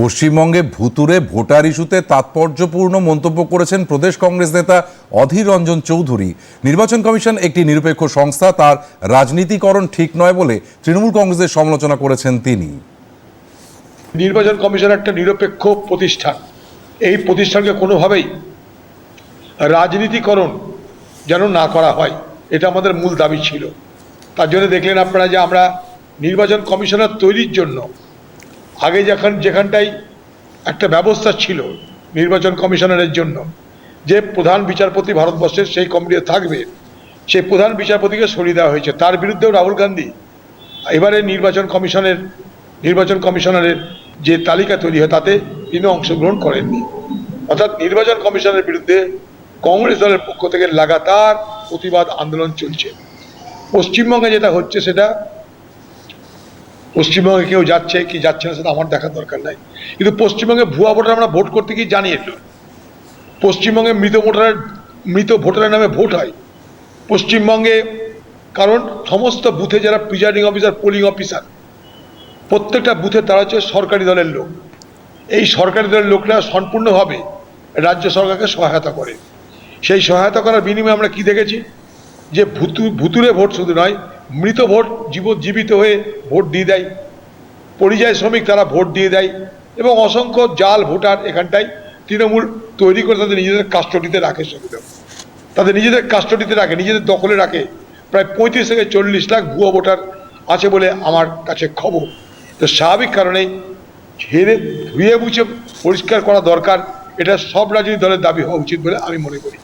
পশ্চিমবঙ্গে ভুতুরে ভোটার ইস্যুতে তাৎপর্যপূর্ণ মন্তব্য করেছেন প্রদেশ কংগ্রেস নেতা অধীর রঞ্জন চৌধুরী। নির্বাচন কমিশন একটি নিরপেক্ষ সংস্থা, তার রাজনীতিকরণ ঠিক নয় বলে তৃণমূল কংগ্রেসের সমালোচনা করেছেন তিনি। নির্বাচন কমিশন একটা নিরপেক্ষ প্রতিষ্ঠান। এই প্রতিষ্ঠানকে কোনোভাবেই রাজনীতিকরণ যেন না করা হয়, এটা আমাদের মূল দাবি ছিল। তার জন্য দেখলেন আপনারা যে আমরা নির্বাচন কমিশনার তৈরির জন্য আগে যখন যেখানটাই একটা ব্যবস্থা ছিল নির্বাচন কমিশনারের জন্য, যে প্রধান বিচারপতি ভারতবর্ষের সেই কমিটিতে থাকবে, সেই প্রধান বিচারপতিকে সরিয়ে দেওয়া হয়েছে। তার বিরুদ্ধেও রাহুল গান্ধী এবারে নির্বাচন কমিশনের, নির্বাচন কমিশনারের যে তালিকা তৈরি হয়, তাতে তিনি অংশগ্রহণ করেননি। অর্থাৎ নির্বাচন কমিশনের বিরুদ্ধে কংগ্রেস দলের পক্ষ থেকে লাগাতার প্রতিবাদ আন্দোলন চলছে। পশ্চিমবঙ্গে যেটা হচ্ছে সেটা পশ্চিমবঙ্গে কেউ যাচ্ছে, কি যাচ্ছে না সেটা আমার দেখার দরকার নাই। কিন্তু পশ্চিমবঙ্গে ভুয়া ভোটার আমরা ভোট করতে গিয়ে জানিয়ে এলো পশ্চিমবঙ্গে মৃত ভোটারের মৃত ভোটারের নামে ভোট হয়। পশ্চিমবঙ্গে কারণ সমস্ত বুথে যারা প্রিজাইডিং অফিসার, পোলিং অফিসার, প্রত্যেকটা বুথে তারা হচ্ছে সরকারি দলের লোক। এই সরকারি দলের লোকরা সম্পূর্ণভাবে রাজ্য সরকারকে সহায়তা করে। সেই সহায়তা করার বিনিময়ে আমরা কি দেখেছি? যে ভুতু ভুতুরে ভোট শুধু নয়, মৃত ভোট জীব, জীবিত হয়ে ভোট দিয়ে দেয়। পরিযায়ী শ্রমিক তারা ভোট দিয়ে দেয় এবং অসংখ্য জাল ভোটার এখানটায় তৃণমূল তৈরি করে তাদের নিজেদের কাস্টডিতে রাখে সেগুলো। তাদের নিজেদের কাস্টডিতে রাখে, নিজেদের দখলে রাখে। প্রায় পঁয়ত্রিশ থেকে চল্লিশ লাখ ভুয়ো ভোটার আছে বলে আমার কাছে খবর। তো স্বাভাবিক কারণেই ঝেড়ে ধুয়ে মুছে পরিষ্কার করা দরকার, এটা সব রাজনৈতিক দলের দাবি হওয়া উচিত বলে আমি মনে করি।